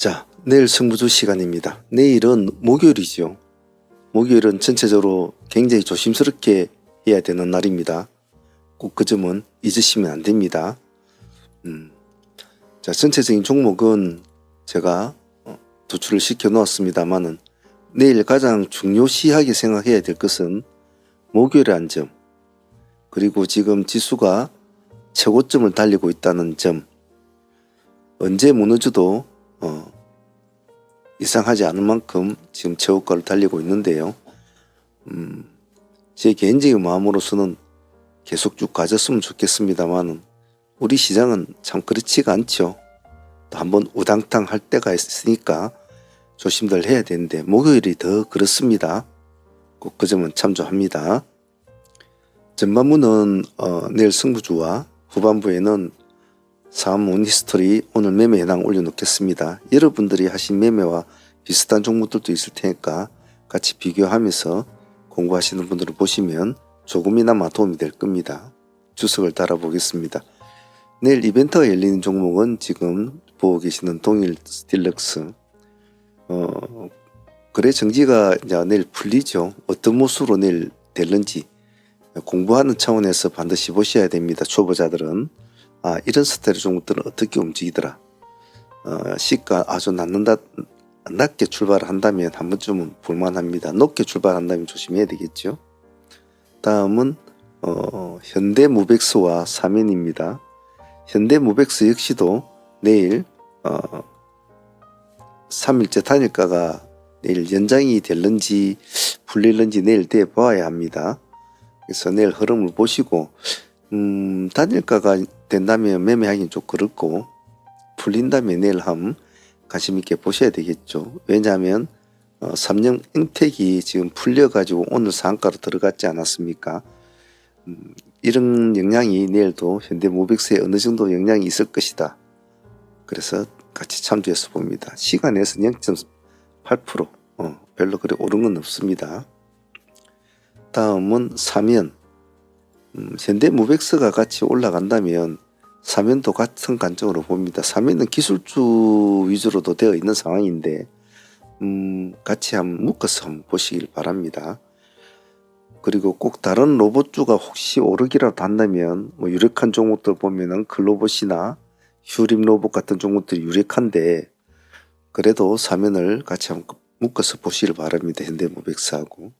자, 내일 승부조 시간입니다. 내일은 목요일이죠. 목요일은 전체적으로 굉장히 조심스럽게 해야 되는 날입니다. 꼭 그 점은 잊으시면 안 됩니다. 음. 자, 전체적인 종목은 제가 어, 도출을 시켜 놓았습니다만은 내일 가장 중요시하게 생각해야 될 것은 목요일의 한 점, 그리고 지금 지수가 최고점을 달리고 있다는 점, 언제 무너져도 어, 이상하지 않을 만큼 지금 최고가를 달리고 있는데요. 음, 제 개인적인 마음으로서는 계속 쭉 가졌으면 좋겠습니다만은 우리 시장은 참 그렇지가 않죠. 또 한번 우당탕 할 때가 있으니까 조심들 해야 되는데 목요일이 더 그렇습니다. 꼭 그 점은 참조합니다. 전반부는 어, 내일 승부주와 후반부에는 사문 히스토리 오늘 매매 현황 올려놓겠습니다. 여러분들이 하신 매매와 비슷한 종목들도 있을 테니까 같이 비교하면서 공부하시는 분들을 보시면 조금이나마 도움이 될 겁니다. 주석을 달아보겠습니다. 내일 이벤트가 열리는 종목은 지금 보고 계시는 동일 스틸럭스 어, 거래 정지가 이제 내일 풀리죠. 어떤 모습으로 내일 될는지 공부하는 차원에서 반드시 보셔야 됩니다. 초보자들은 아 이런 스타일의 종목들은 어떻게 움직이더라. 어, 시가 아주 낮는다 낮게 출발한다면 한 번쯤은 볼만합니다. 높게 출발한다면 조심해야 되겠죠. 다음은 어, 현대무백스와 사면입니다. 현대무백스 역시도 내일 어, 3일째 단일가가 내일 연장이 될는지 풀릴는지 내일 돼 봐야 합니다. 그래서 내일 흐름을 보시고 음, 단일가가 된다면 매매하기는 좀 그렇고 풀린다면 내일 함 관심 있게 보셔야 되겠죠. 왜냐하면 어, 3년 행택이 지금 풀려가지고 오늘 상가로 들어갔지 않았습니까? 음, 이런 영향이 내일도 현대모백스에 어느 정도 영향이 있을 것이다. 그래서 같이 참조해서 봅니다. 시간에서 0.8% 어, 별로 그리 오른 건 없습니다. 다음은 사면 음, 현대모백스가 같이 올라간다면 사면도 같은 관점으로 봅니다. 사면은 기술주 위주로도 되어 있는 상황인데 음, 같이 한번 묶어서 한번 보시길 바랍니다. 그리고 꼭 다른 로봇주가 혹시 오르기라도 한다면 뭐 유력한 종목들 보면은 클로봇이나 휴림 로봇 같은 종목들이 유력한데 그래도 사면을 같이 한번 묶어서 보시길 바랍니다. 현대모백스하고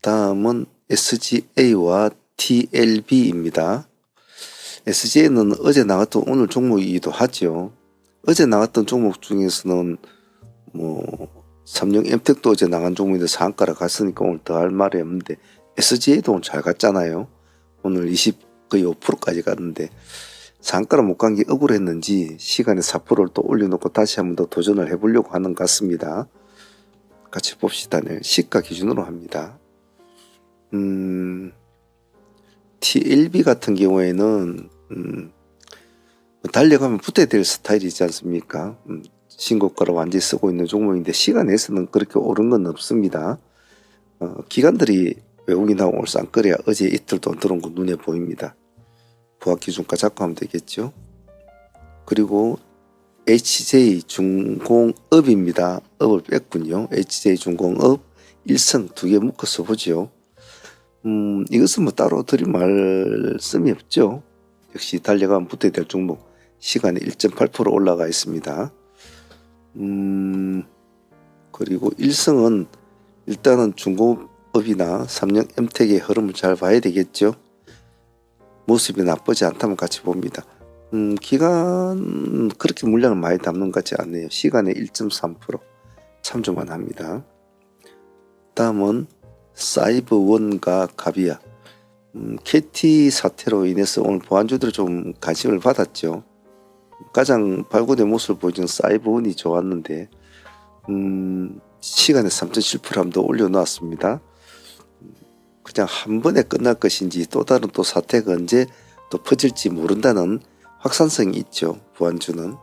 다음은 SGA와 TLB입니다. SGA는 어제 나왔던 오늘 종목이기도 하죠. 어제 나왔던 종목 중에서는 뭐 삼성 엠텍도 어제 나간 종목인데 상가라 갔으니까 오늘 더 할 말이 없는데 SGA도 오늘 잘 갔잖아요. 오늘 20 거의 5%까지 갔는데 상가를 못간 게 억울했는지 시간에 4%를 또 올려놓고 다시 한번 더 도전을 해보려고 하는 것 같습니다. 같이 봅시다. 네, 시가 기준으로 합니다. 음, TLB 같은 경우에는 음, 달려가면 붙어야 될 스타일이지 않습니까? 음, 신고가를 완전히 쓰고 있는 종목인데 시간에서는 그렇게 오른 건 없습니다. 어, 기관들이 외국인하고 올쌍거래야 어제 이틀 돈 들어온 거 눈에 보입니다. 부합 기준가 잡고 하면 되겠죠. 그리고 HJ 중공업입니다. 업을 뺐군요. HJ 중공업 일성 두 개 묶어서 보죠. 음, 이것은 뭐 따로 드릴 말씀이 없죠. 역시 달려가면 붙어야 될 종목 시간에 1.8% 올라가 있습니다. 음, 그리고 일성은 일단은 중공업이나 삼성 엠텍의 흐름을 잘 봐야 되겠죠. 모습이 나쁘지 않다면 같이 봅니다. 음, 기간 그렇게 물량을 많이 담는 것 같지 않네요. 시간에 1.3% 참조만 합니다. 다음은 사이버원과 가비아 음, KT 사태로 인해서 오늘 보안주들이 좀 관심을 받았죠. 가장 발굴의 모습을 보여주는 사이버원이 좋았는데 음, 시간에 3.7%더 올려놓았습니다. 그냥 한 번에 끝날 것인지 또 다른 또 사태가 언제 또 퍼질지 모른다는 확산성이 있죠. 보안주는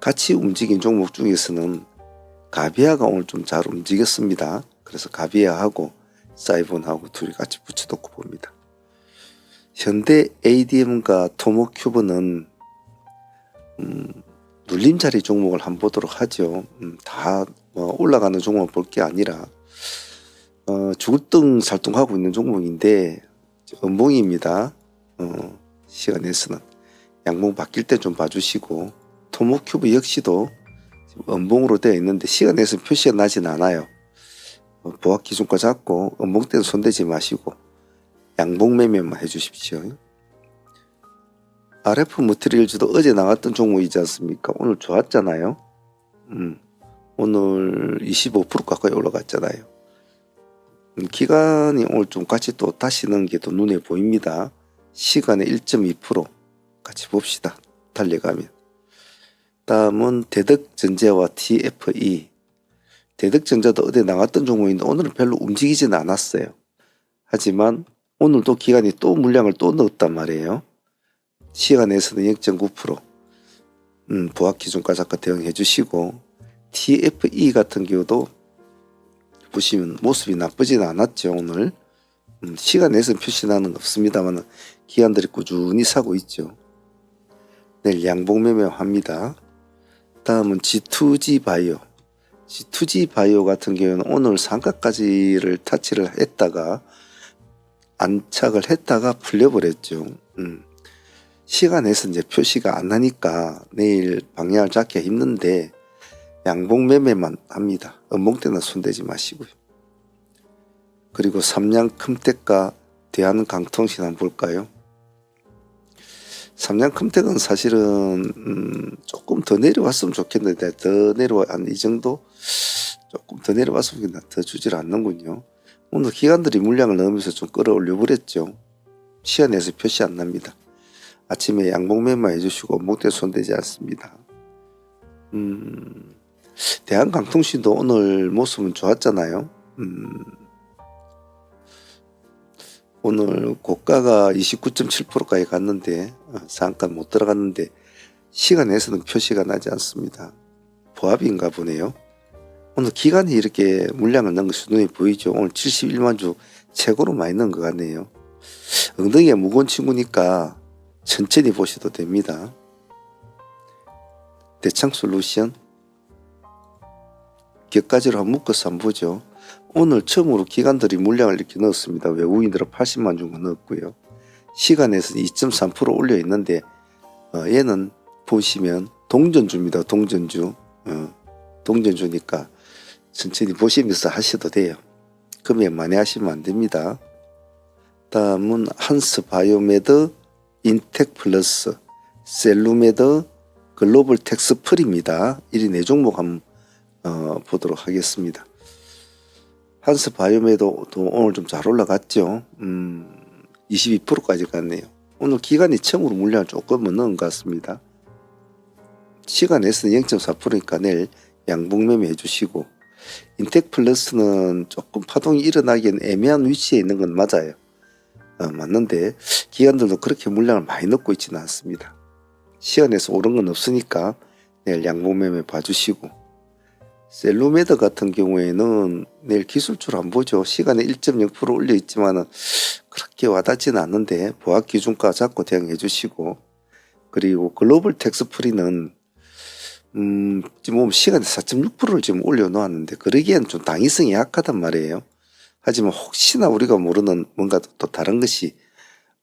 같이 움직인 종목 중에서는 가비아가 오늘 좀 잘 움직였습니다. 그래서 가비아하고 사이본하고 둘이 같이 붙여놓고 봅니다. 현대 ADM과 토모큐브는 음, 눌림자리 종목을 한번 보도록 하죠. 음, 다뭐 올라가는 종목을 볼 게 아니라 어, 죽을등 살동하고 있는 종목인데 음봉입니다. 어, 시간에서는 양봉 바뀔 때 좀 봐주시고 토모큐브 역시도 음봉으로 되어 있는데 시간에서 표시가 나진 않아요. 어, 보합 기준과 잡고 음봉 때는 손대지 마시고 양봉 매매만 해주십시오. RF 머티리얼즈도 어제 나왔던 종목이지 않습니까? 오늘 좋았잖아요. 음, 오늘 25% 가까이 올라갔잖아요. 음, 기간이 오늘 좀 같이 또 다시 넣은 게또 눈에 보입니다. 시간에 1.2% 같이 봅시다. 달려가면. 다음은 대덕전자와 TFE. 대덕전자도 어제 나왔던 종목인데 오늘은 별로 움직이지는 않았어요. 하지만 오늘도 기간이 또 물량을 또 넣었단 말이에요. 시간에서는 0.9% 음, 부합 기준까지 아까 대응해 주시고 TFE 같은 경우도 보시면 모습이 나쁘진 않았죠 오늘. 음, 시간에서는 표시나는 없습니다만 기관들이 꾸준히 사고 있죠. 내일 양봉 매매합니다. 다음은 G2G 바이오 G2G 바이오 같은 경우는 오늘 상가까지를 타치를 했다가 안착을 했다가 풀려버렸죠 음. 시간에서 이제 표시가 안 나니까 내일 방향을 잡기가 힘든데 양봉 매매만 합니다. 음봉 때는 손대지 마시고요. 그리고 삼양 큼택과 대한강통신 한번 볼까요? 삼양 큼택은 사실은 음 조금 더 내려왔으면 좋겠는데 더 내려와 한 이 정도 조금 더 내려왔으면 좋겠는데 더 주질 않는군요. 오늘 기관들이 물량을 넣으면서 좀 끌어올려 버렸죠. 시간에서 표시 안 납니다. 아침에 양봉 매매 해주시고 목대 손대지 않습니다. 음, 대한강통신도 오늘 모습은 좋았잖아요. 음, 오늘 고가가 29.7%까지 갔는데 어, 잠깐 못 들어갔는데 시간에서는 표시가 나지 않습니다. 보합인가 보네요. 오늘 기간이 이렇게 물량을 넣은 것이 눈에 보이죠. 오늘 71만 주 최고로 많이 넣은 것 같네요. 엉덩이가 무거운 친구니까 천천히 보셔도 됩니다. 대창 솔루션 격가지로 한번 묶어서 한번 보죠. 오늘 처음으로 기관들이 물량을 이렇게 넣었습니다. 외국인들은 80만 정도 넣었고요. 시간에서 2.3% 올려 있는데 어, 얘는 보시면 동전주입니다. 동전주 어, 동전주니까 천천히 보시면서 하셔도 돼요. 금액 많이 하시면 안 됩니다. 다음은 한스 바이오메드 인텍 플러스, 셀루메더, 글로벌 텍스 풀입니다. 1위 네 종목 한번 어, 보도록 하겠습니다. 한스 바이오메도 오늘 좀 잘 올라갔죠. 음, 22%까지 갔네요. 오늘 기간이 처음으로 물량을 조금은 넣은 것 같습니다. 시간에서는 0.4%니까 내일 양봉 매매 해주시고 인텍 플러스는 조금 파동이 일어나기엔 애매한 위치에 있는 건 맞아요. 어, 맞는데 기관들도 그렇게 물량을 많이 넣고 있지는 않습니다. 시간에서 오른 건 없으니까 내일 양봉 매매 봐주시고 셀로메드 같은 경우에는 내일 기술주로 안 보죠. 시간에 1.0% 올려 있지만은 그렇게 와닿지는 않는데 보합 기준가 잡고 대응해 주시고 그리고 글로벌 텍스 프리는 음, 지금 시간에 4.6%를 지금 올려 놓았는데 그러기엔 좀 당위성이 약하단 말이에요. 하지만 혹시나 우리가 모르는 뭔가 또 다른 것이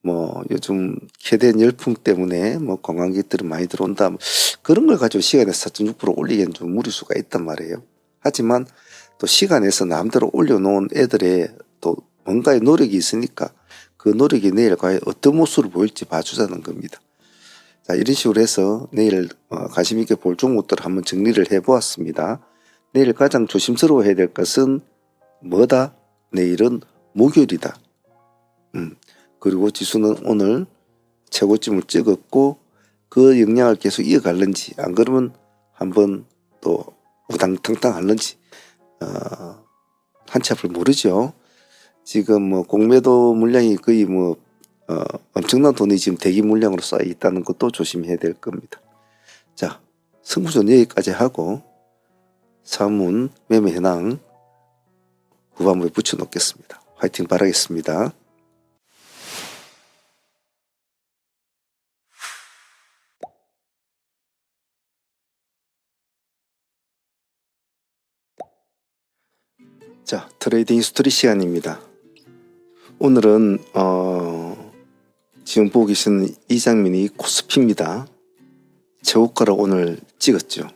뭐 요즘 캐된 열풍 때문에 뭐 관광객들이 많이 들어온다 뭐 그런 걸 가지고 시간에 4.6% 올리기엔 좀 무리수가 있단 말이에요. 하지만 또 시간에서 남대로 올려놓은 애들의 또 뭔가의 노력이 있으니까 그 노력이 내일 과연 어떤 모습을 보일지 봐주자는 겁니다. 자 이런 식으로 해서 내일 어, 관심 있게 볼 종목들을 한번 정리를 해보았습니다. 내일 가장 조심스러워해야 될 것은 뭐다? 내일은 목요일이다. 음, 그리고 지수는 오늘 최고점을 찍었고 그 역량을 계속 이어갈는지 안 그러면 한번 또 우당탕탕 할는지 어, 한치 앞을 모르죠. 지금 뭐 공매도 물량이 거의 뭐 어, 엄청난 돈이 지금 대기 물량으로 쌓여 있다는 것도 조심해야 될 겁니다. 자, 승부전 여기까지 하고 사문 매매 현황 후반부에 붙여놓겠습니다. 화이팅 바라겠습니다. 자, 트레이딩 스토리 시간입니다. 오늘은 어, 지금 보고 계시는 이 장면이 코스피입니다. 최고가를 오늘 찍었죠.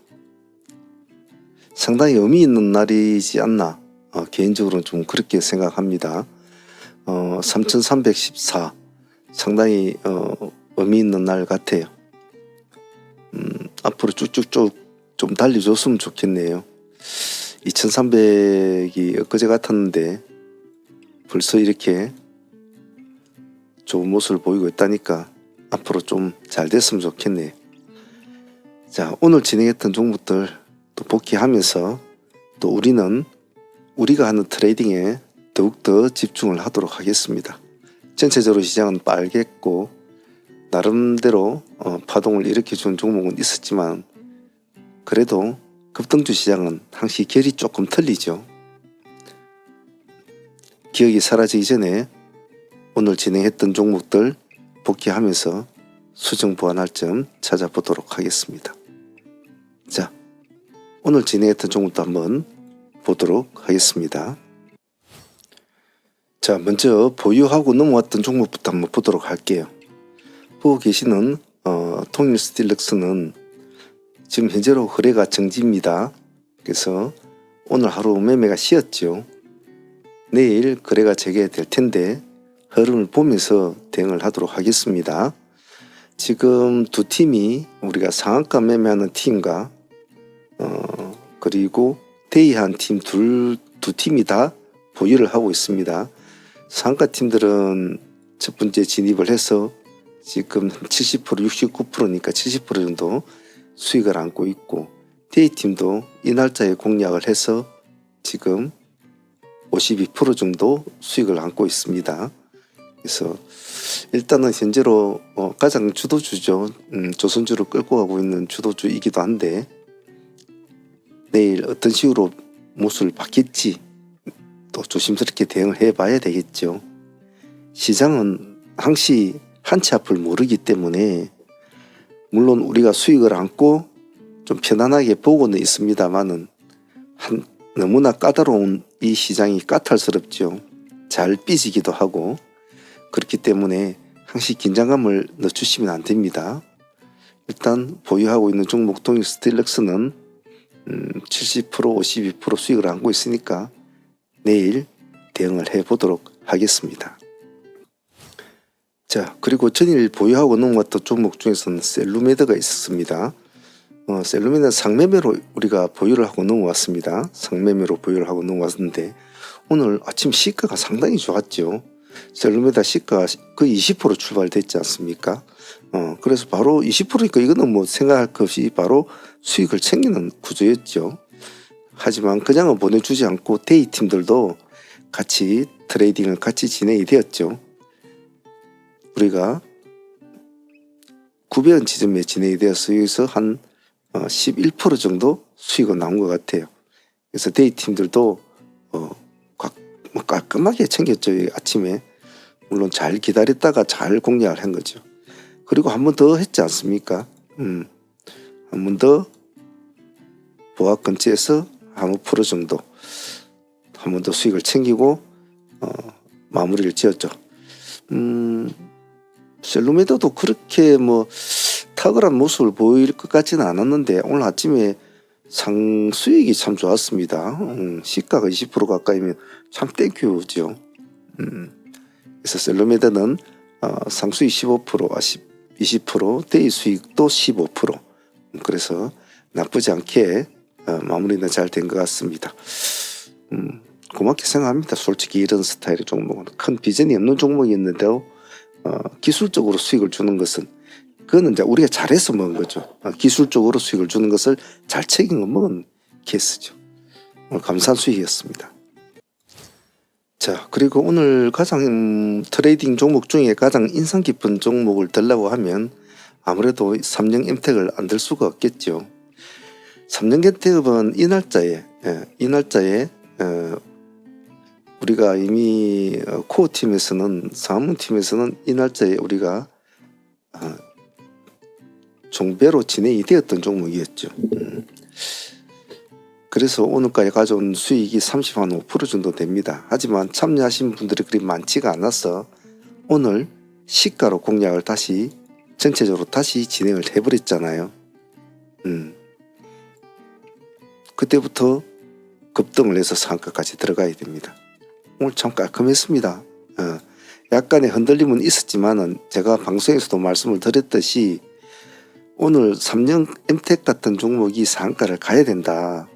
상당히 의미 있는 날이지 않나 어, 개인적으로는 좀 그렇게 생각합니다. 어, 3314 상당히 어, 의미 있는 날 같아요. 음, 앞으로 쭉쭉쭉 좀 달려줬으면 좋겠네요. 2300이 엊그제 같았는데 벌써 이렇게 좋은 모습을 보이고 있다니까 앞으로 좀 잘 됐으면 좋겠네요. 자, 오늘 진행했던 종목들 또 복귀하면서 또 우리는 우리가 하는 트레이딩에 더욱더 집중을 하도록 하겠습니다. 전체적으로 시장은 빨겠고 나름대로 어, 파동을 일으켜준 종목은 있었지만 그래도 급등주 시장은 항시 결이 조금 틀리죠. 기억이 사라지기 전에 오늘 진행했던 종목들 복귀하면서 수정 보완할 점 찾아보도록 하겠습니다. 자, 오늘 진행했던 종목도 한번 보도록 하겠습니다. 자, 먼저 보유하고 넘어왔던 종목부터 한번 보도록 할게요. 보고 계시는 어, 통일 스틸렉스는 지금 현재로 거래가 정지입니다. 그래서 오늘 하루 매매가 쉬었죠. 내일 거래가 재개될 텐데 흐름을 보면서 대응을 하도록 하겠습니다. 지금 두 팀이 우리가 상한가 매매하는 팀과 어, 그리고 대의한 팀 둘 두 팀이 다 보유를 하고 있습니다. 상가 팀들은 첫 번째 진입을 해서 지금 70% 69%니까 70% 정도 수익을 안고 있고 데이 팀도 이 날짜에 공략을 해서 지금 52% 정도 수익을 안고 있습니다. 그래서 일단은 현재로 어, 가장 주도주죠. 음, 조선주를 끌고 가고 있는 주도주이기도 한데 내일 어떤 식으로 모습을 바뀔지 또 조심스럽게 대응을 해봐야 되겠죠. 시장은 항시 한치 앞을 모르기 때문에 물론 우리가 수익을 안고 좀 편안하게 보고는 있습니다만은 한 너무나 까다로운 이 시장이 까탈스럽죠. 잘 삐지기도 하고 그렇기 때문에 항시 긴장감을 늦추시면 안 됩니다. 일단 보유하고 있는 종목 동일 스틸렉스는 음, 70% 52% 수익을 안고 있으니까 내일 대응을 해보도록 하겠습니다. 자 그리고 전일 보유하고 넘어왔던 종목 중에서는 셀루메드가 있었습니다. 어, 셀루메드 상매매로 우리가 보유를 하고 넘어왔습니다. 상매매로 보유를 하고 넘어왔는데 오늘 아침 시가가 상당히 좋았죠. 셀루메다 시가 거의 20% 출발됐지 않습니까? 어, 그래서 바로 20%니까 이거는 뭐 생각할 것 없이 바로 수익을 챙기는 구조였죠. 하지만 그냥은 보내주지 않고 데이 팀들도 같이 트레이딩을 같이 진행이 되었죠. 우리가 900원 지점에 진행이 되어서 여기서 한 어, 11% 정도 수익은 나온 것 같아요. 그래서 데이 팀들도 어, 꽉- 뭐 깔끔하게 챙겼죠. 이 아침에 물론 잘 기다렸다가 잘 공략을 한 거죠. 그리고 한 번 더 했지 않습니까? 음, 한 번 더 보합 근처에서 한 5% 정도 한 번 더 수익을 챙기고 어, 마무리를 지었죠. 음, 셀루메더도 그렇게 뭐 탁월한 모습을 보일 것 같지는 않았는데 오늘 아침에 상 수익이 참 좋았습니다. 음, 시가가 20% 가까이면 참 땡큐죠. 음, 그래서 셀루메더는 어, 상수익 15%, 아, 10, 20%, 데이 수익도 15%. 음, 그래서 나쁘지 않게 어, 마무리는 잘 된 것 같습니다. 음, 고맙게 생각합니다. 솔직히 이런 스타일의 종목은 큰 비전이 없는 종목이었는데도 어, 기술적으로 수익을 주는 것은 그거는 이제 우리가 잘해서 먹은 거죠. 어, 기술적으로 수익을 주는 것을 잘 책임을 먹은 케이스죠. 오늘 감사한 수익이었습니다. 자, 그리고 오늘 가장 음, 트레이딩 종목 중에 가장 인상 깊은 종목을 들라고 하면 아무래도 삼성 엠텍을 안 들 수가 없겠죠. 삼성 엠텍은 이 날짜에 예, 이 날짜에 어, 우리가 이미 어, 코어 팀에서는 사무 팀에서는 이 날짜에 우리가 어, 종배로 진행이 되었던 종목이었죠. 음. 그래서 오늘까지 가져온 수익이 30한5% 정도 됩니다. 하지만 참여하신 분들이 그리 많지가 않아서 오늘 시가로 공략을 다시 전체적으로 다시 진행을 해버렸잖아요. 음. 그때부터 급등을 해서 상가까지 들어가야 됩니다. 오늘 참 깔끔했습니다. 어, 약간의 흔들림은 있었지만은 제가 방송에서도 말씀을 드렸듯이 오늘 3년 엠텍 같은 종목이 상가를 가야 된다.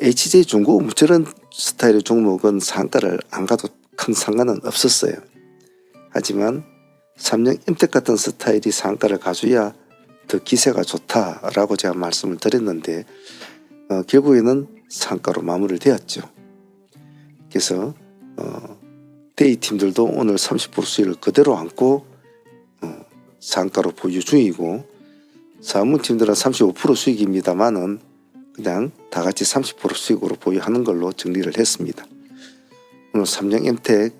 HJ 중고 뭐 저런 스타일의 종목은 상가를 안 가도 큰 상관은 없었어요. 하지만 3년 엠텍 같은 스타일이 상가를 가줘야 더 기세가 좋다라고 제가 말씀을 드렸는데 어, 결국에는 상가로 마무리되었죠. 그래서 어, 데이 팀들도 오늘 30% 수익을 그대로 안고 어, 상가로 보유 중이고 사무 팀들은 35% 수익입니다만은 그냥 다 같이 30% 수익으로 보유하는 걸로 정리를 했습니다. 오늘 삼성 엠텍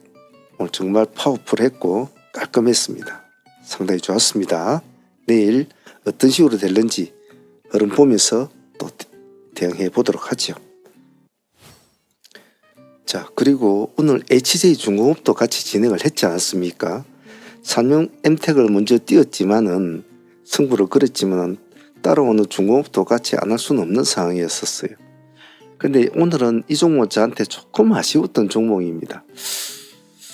오늘 정말 파워풀했고 깔끔했습니다. 상당히 좋았습니다. 내일 어떤 식으로 될는지 흐름 보면서 또 대응해 보도록 하죠. 자 그리고 오늘 HJ 중공업도 같이 진행을 했지 않았습니까? 삼성 엠텍을 먼저 띄었지만은 승부를 걸었지만은 따라오는 중공업도 같이 안 할 수는 없는 상황이었었어요. 근데 오늘은 이 종목 저한테 조금 아쉬웠던 종목입니다.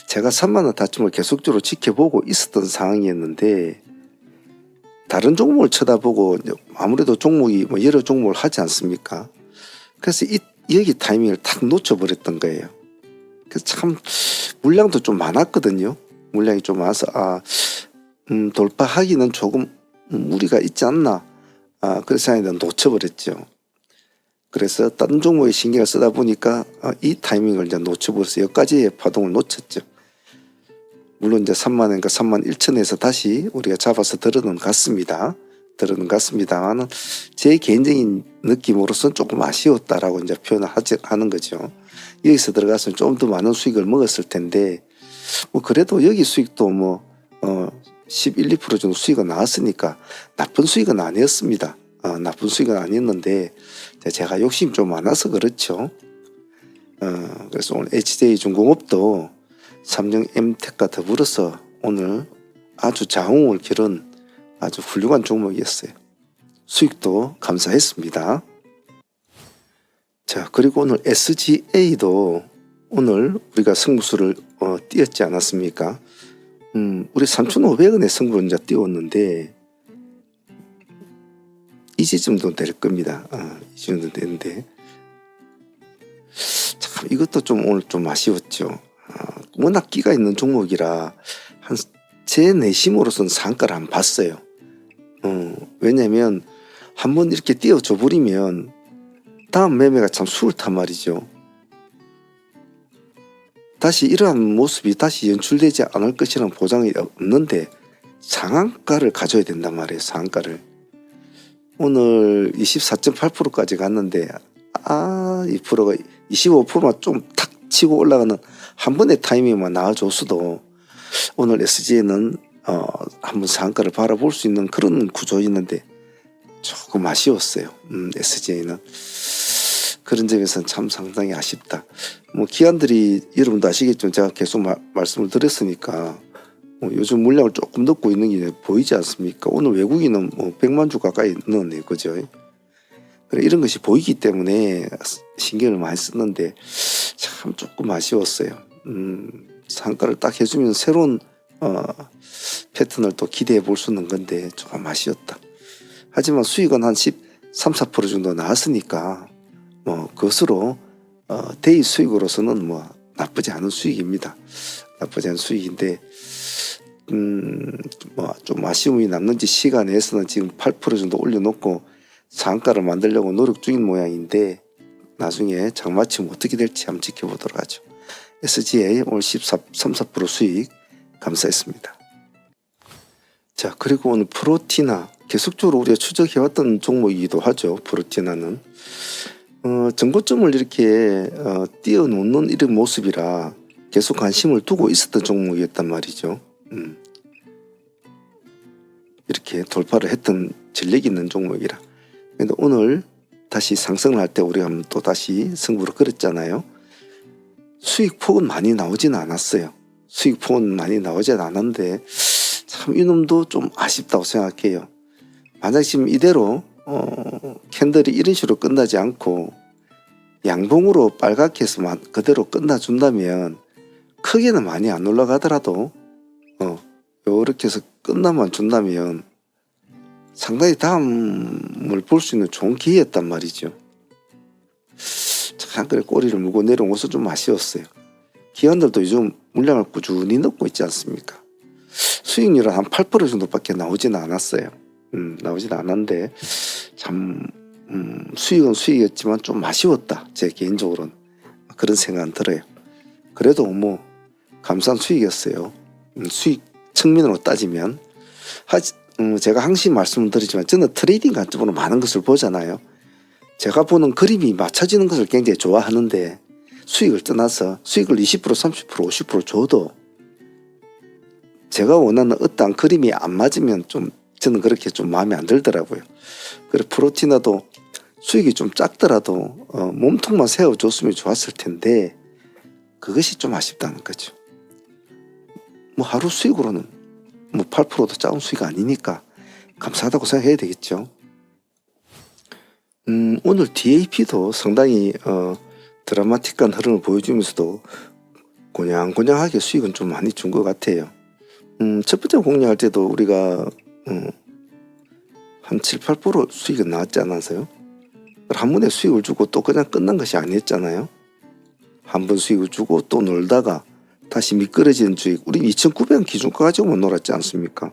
제가 3만원 다툼을 계속적으로 지켜보고 있었던 상황이었는데 다른 종목을 쳐다보고 아무래도 종목이 뭐 여러 종목을 하지 않습니까? 그래서 이 여기 타이밍을 탁 놓쳐버렸던 거예요. 그래서 참 물량도 좀 많았거든요. 물량이 좀 많아서 아 음, 돌파하기는 조금 무리가 있지 않나. 아 그래서 그냥 놓쳐버렸죠. 그래서 다른 종목에 신경을 쓰다 보니까 아, 이 타이밍을 이제 놓쳐버려서 여기까지의 파동을 놓쳤죠. 물론 이제 3만 원과 3만 1천에서 다시 우리가 잡아서 들어는 갔습니다. 들어는 갔습니다만은 제 개인적인 느낌으로서는 조금 아쉬웠다라고 이제 표현을 하지, 하는 거죠. 여기서 들어갔으면 좀 더 많은 수익을 먹었을 텐데 뭐 그래도 여기 수익도 뭐 어, 11, 2% 정도 수익은 나왔으니까 나쁜 수익은 아니었습니다. 어, 나쁜 수익은 아니었는데 제가 욕심 좀 많아서 그렇죠. 어, 그래서 오늘 HJ 중공업도 삼성 엠텍과 더불어서 오늘 아주 자웅을 기른 아주 훌륭한 종목이었어요. 수익도 감사했습니다. 자, 그리고 오늘 SGA도 오늘 우리가 승부수를 어, 띄었지 않았습니까? 음, 우리 3,500원의 승부를 이제 띄웠는데 이제쯤도 될 겁니다. 어, 이제쯤도 되는데 참 이것도 좀 오늘 좀 아쉬웠죠. 어, 워낙 끼가 있는 종목이라 한 제 내심으로서는 상가를 안 봤어요. 어, 왜냐면 한번 이렇게 띄워줘 버리면 다음 매매가 참 수월탄 말이죠. 다시 이러한 모습이 다시 연출되지 않을 것이라는 보장이 없는데 상한가를 가져야 된단 말이에요. 상한가를. 오늘 24.8%까지 갔는데 아, 2%가 25%만 좀 탁 치고 올라가는 한 번의 타이밍만 나와줬어도 오늘 SG는 어, 한번 상가를 바라볼 수 있는 그런 구조였는데 조금 아쉬웠어요. 음, SG는 그런 점에서는 참 상당히 아쉽다. 뭐 기관들이 여러분도 아시겠지만 제가 계속 마, 말씀을 드렸으니까 뭐 요즘 물량을 조금 넣고 있는 게 보이지 않습니까? 오늘 외국인은 뭐 100만 주 가까이 넣었네, 그죠? 그래, 이런 것이 보이기 때문에 신경을 많이 썼는데 참 조금 아쉬웠어요. 음, 상가를 딱 해주면 새로운 어, 패턴을 또 기대해 볼 수 있는 건데 조금 아쉬웠다. 하지만 수익은 한 13, 4% 정도 나왔으니까 뭐 그것으로 어, 데이 수익으로서는 뭐 나쁘지 않은 수익입니다. 나쁘지 않은 수익인데 음뭐 좀 아쉬움이 남는지 시간에서는 지금 8% 정도 올려놓고 상가를 만들려고 노력 중인 모양인데 나중에 장마침 어떻게 될지 한번 지켜보도록 하죠. SGA 오늘 14, 3, 4% 수익 감사했습니다. 자 그리고 오늘 프로티나 계속적으로 우리가 추적해왔던 종목이기도 하죠. 프로티나는 어, 정고점을 이렇게 어, 띄워놓는 이런 모습이라 계속 관심을 두고 있었던 종목이었단 말이죠. 음. 이렇게 돌파를 했던 전력 있는 종목이라. 근데 오늘 다시 상승을 할 때 우리가 또 다시 승부를 걸었잖아요. 수익 폭은 많이 나오지는 않았어요. 수익 폭은 많이 나오진 않았는데 참 이놈도 좀 아쉽다고 생각해요. 만약 지금 이대로 어, 캔들이 이런 식으로 끝나지 않고 양봉으로 빨갛게 해서만 그대로 끝나준다면 크게는 많이 안 올라가더라도 어, 요렇게 해서 끝나만 준다면 상당히 다음을 볼 수 있는 좋은 기회였단 말이죠. 참 그래 꼬리를 물고 내려온 것은 좀 아쉬웠어요. 기관들도 요즘 물량을 꾸준히 넣고 있지 않습니까? 수익률은 한 8% 정도밖에 나오지는 않았어요. 음, 나오지는 않았는데 참 음, 수익은 수익이었지만 좀 아쉬웠다. 제 개인적으로는 그런 생각은 들어요. 그래도 뭐 감사한 수익이었어요. 음, 수익 측면으로 따지면 하, 음, 제가 항상 말씀을 드리지만 저는 트레이딩 관점으로 많은 것을 보잖아요. 제가 보는 그림이 맞춰지는 것을 굉장히 좋아하는데 수익을 떠나서 수익을 20% 30% 50% 줘도 제가 원하는 어떠한 그림이 안 맞으면 좀 저는 그렇게 좀 마음에 안 들더라고요. 그래 프로티나도 수익이 좀 작더라도 어, 몸통만 세워줬으면 좋았을 텐데 그것이 좀 아쉽다는 거죠. 뭐 하루 수익으로는 뭐 8%도 작은 수익 아니니까 감사하다고 생각해야 되겠죠. 음, 오늘 DAP도 상당히 어, 드라마틱한 흐름을 보여주면서도 고냥고냥하게 수익은 좀 많이 준 것 같아요. 음, 첫 번째 공략할 때도 우리가 음, 한 7, 8% 수익은 나왔지 않았어요? 한 번에 수익을 주고 또 그냥 끝난 것이 아니었잖아요. 한 번 수익을 주고 또 놀다가 다시 미끄러지는 주익. 우리 2,900원 기준가 가지고만 놀았지 않습니까?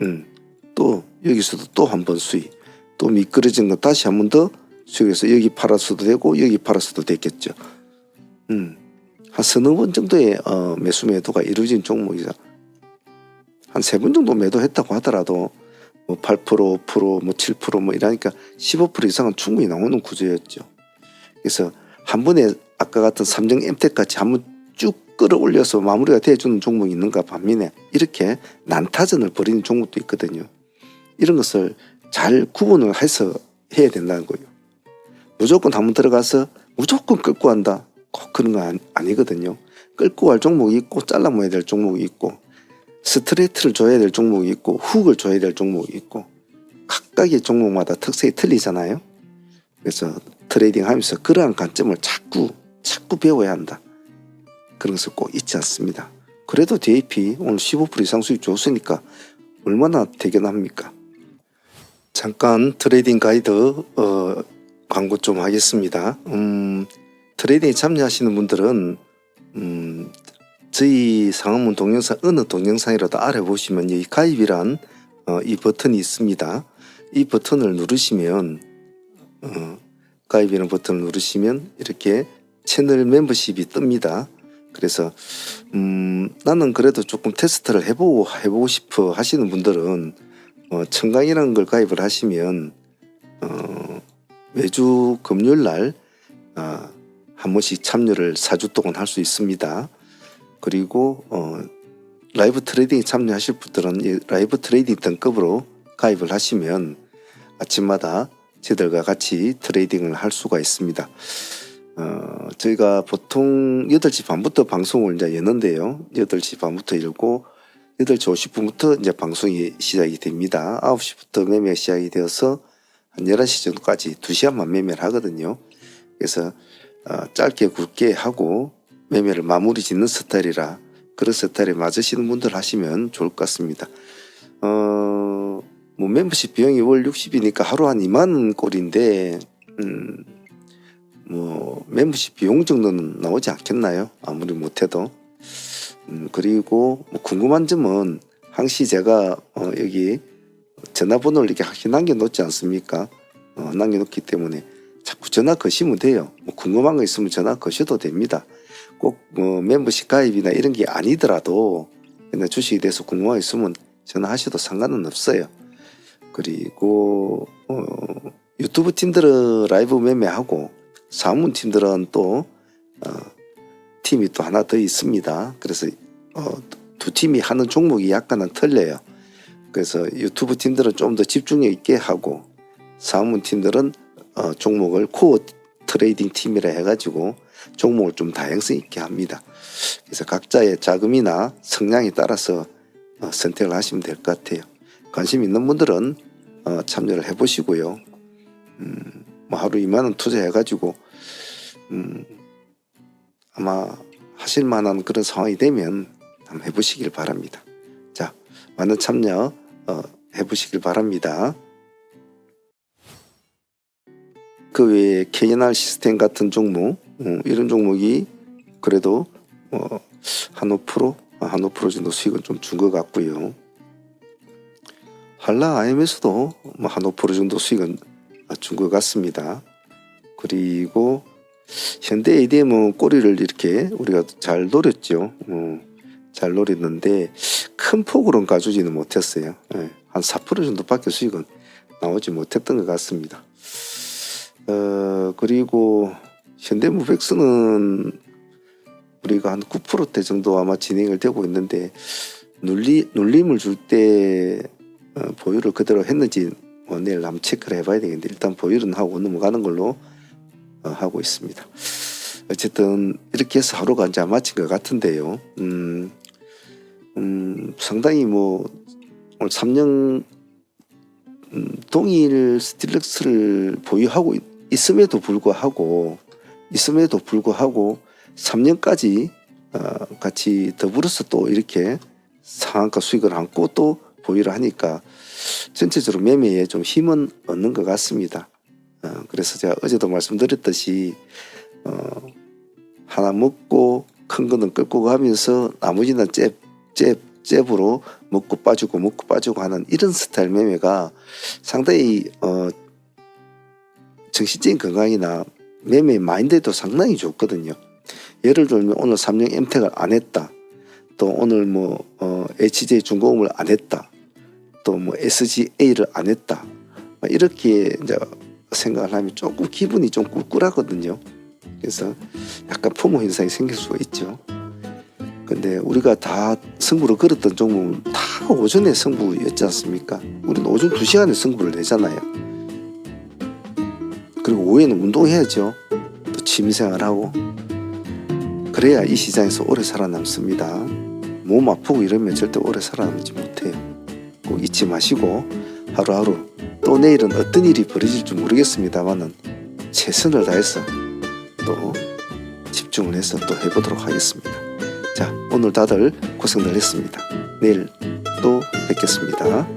음, 또 여기서도 또 한 번 수익. 또 미끄러진 거 다시 한 번 더 수익해서 여기 팔았어도 되고 여기 팔았어도 됐겠죠. 음, 한 서너 번 정도의 어, 매수 매도가 이루어진 종목이죠. 한세번 정도 매도했다고 하더라도 뭐 8%, 5%, 뭐 7%뭐 이러니까 15% 이상은 충분히 나오는 구조였죠. 그래서 한 번에 아까 같은 삼정 엠텍 같이 한 번 쭉 끌어올려서 마무리가 돼주는 종목이 있는가 반면에 이렇게 난타전을 벌이는 종목도 있거든요. 이런 것을 잘 구분을 해서 해야 된다는 거예요. 무조건 한번 들어가서 무조건 끌고 한다. 꼭 그런 거 아니- 아니 거든요. 끌고 갈 종목이 있고 잘라 모아야 될 종목이 있고 스트레이트를 줘야 될 종목이 있고 훅을 줘야 될 종목이 있고 각각의 종목마다 특색이 틀리잖아요. 그래서 트레이딩 하면서 그러한 관점을 자꾸 자꾸 배워야 한다. 그런 것을 꼭 잊지 않습니다. 그래도 DAP 오늘 15% 이상 수익 줬으니까 얼마나 대견합니까? 잠깐 트레이딩 가이드 어, 광고 좀 하겠습니다. 음, 트레이딩에 참여하시는 분들은 음, 저희 상업문 동영상 어느 동영상이라도 아래 보시면 이 가입이란 어, 이 버튼이 있습니다. 이 버튼을 누르시면 어, 가입이라는 버튼을 누르시면 이렇게 채널 멤버십이 뜹니다. 그래서 음, 나는 그래도 조금 테스트를 해보고 해보고 싶어 하시는 분들은 어, 청강이라는 걸 가입을 하시면 어, 매주 금요일 날 어, 한 번씩 참여를 4주 동안 할 수 있습니다. 그리고 어, 라이브 트레이딩에 참여하실 분들은 이 라이브 트레이딩 등급으로 가입을 하시면 아침마다 저희들과 같이 트레이딩을 할 수가 있습니다. 어, 저희가 보통 8시 반부터 방송을 이제 여는데요. 8시 반부터 열고 8시 50분부터 이제 방송이 시작이 됩니다. 9시부터 매매 시작이 되어서 한 11시 정도까지 2시간만 매매를 하거든요. 그래서 어, 짧게 굵게 하고 매매를 마무리 짓는 스타일이라 그런 스타일에 맞으시는 분들 하시면 좋을 것 같습니다. 어, 뭐 멤버십 비용이 월 60이니까 하루 한 2만 꼴인데 음, 뭐 멤버십 비용 정도는 나오지 않겠나요? 아무리 못해도 음, 그리고 뭐 궁금한 점은 항시 제가 어, 여기 전화번호를 이렇게 항시 남겨놓지 않습니까? 어, 남겨놓기 때문에 자꾸 전화 거시면 돼요. 뭐 궁금한 거 있으면 전화 거셔도 됩니다. 꼭 뭐 멤버십 가입이나 이런 게 아니더라도 그냥 주식에 대해서 궁금한 거 있으면 전화하셔도 상관은 없어요. 그리고 어, 유튜브 팀들은 라이브 매매하고 사문 팀들은 또 어, 팀이 또 하나 더 있습니다. 그래서 어, 두 팀이 하는 종목이 약간은 틀려요. 그래서 유튜브 팀들은 좀 더 집중력 있게 하고 사문 팀들은 어, 종목을 코어 트레이딩 팀이라 해가지고 종목을 좀 다양성 있게 합니다. 그래서 각자의 자금이나 성향에 따라서 어, 선택을 하시면 될 것 같아요. 관심 있는 분들은 어, 참여를 해보시고요. 음, 뭐 하루 2만 원 투자해가지고 음, 아마 하실 만한 그런 상황이 되면 한번 해보시길 바랍니다. 자, 많은 참여 어, 해보시길 바랍니다. 그 외에 KNR 시스템 같은 종목 어, 이런 종목이 그래도 어, 한 5%, 한 5% 정도 수익은 좀 준 것 같고요. 한라 IMS도 뭐한5% 정도 수익은 준 것 같습니다. 그리고 현대 ADM은 꼬리를 이렇게 우리가 잘 노렸죠. 어, 잘 노렸는데 큰 폭으로는 가주지는 못했어요. 예, 한4% 정도밖에 수익은 나오지 못했던 것 같습니다. 어, 그리고 현대무백스는 우리가 한 9%대 정도 아마 진행을 되고 있는데 눌리, 눌림을 줄때 어, 보유를 그대로 했는지 뭐 내일 한번 체크를 해봐야 되겠는데 일단 보유는 하고 넘어가는 걸로 어, 하고 있습니다. 어쨌든 이렇게 해서 하루가 이제 마친 것 같은데요. 음, 음, 상당히 뭐 오늘 3년 음, 동일 스틸렉스를 보유하고 있- 있음에도 불구하고 있음에도 불구하고 3년까지 어, 같이 더불어서 또 이렇게 상한가 수익을 안고 또 보유를 하니까 전체적으로 매매에 좀 힘은 얻는 것 같습니다. 어, 그래서 제가 어제도 말씀드렸듯이 어, 하나 먹고 큰 거는 끌고 가면서 나머지는 잽, 잽, 잽으로 먹고 빠지고 먹고 빠지고 하는 이런 스타일 매매가 상당히 어, 정신적인 건강이나 매매 마인드에도 상당히 좋거든요. 예를 들면 오늘 삼성 엠텍을 안 했다. 또 오늘 뭐 어, HJ 중공업을 안 했다. 또 뭐 SGA를 안 했다. 막 이렇게 이제 생각을 하면 조금 기분이 좀 꿀꿀하거든요. 그래서 약간 포모 현상이 생길 수가 있죠. 근데 우리가 다 승부를 걸었던 종목은 다 오전에 승부였지 않습니까? 우리는 오전 2시간에 승부를 내잖아요. 그리고 오후에는 운동해야죠. 또 취미생활하고. 그래야 이 시장에서 오래 살아남습니다. 몸 아프고 이러면 절대 오래 살아남지 못해요. 꼭 잊지 마시고 하루하루 또 내일은 어떤 일이 벌어질지 모르겠습니다만은 최선을 다해서 또 집중을 해서 또 해보도록 하겠습니다. 자, 오늘 다들 고생들 했습니다. 내일 또 뵙겠습니다.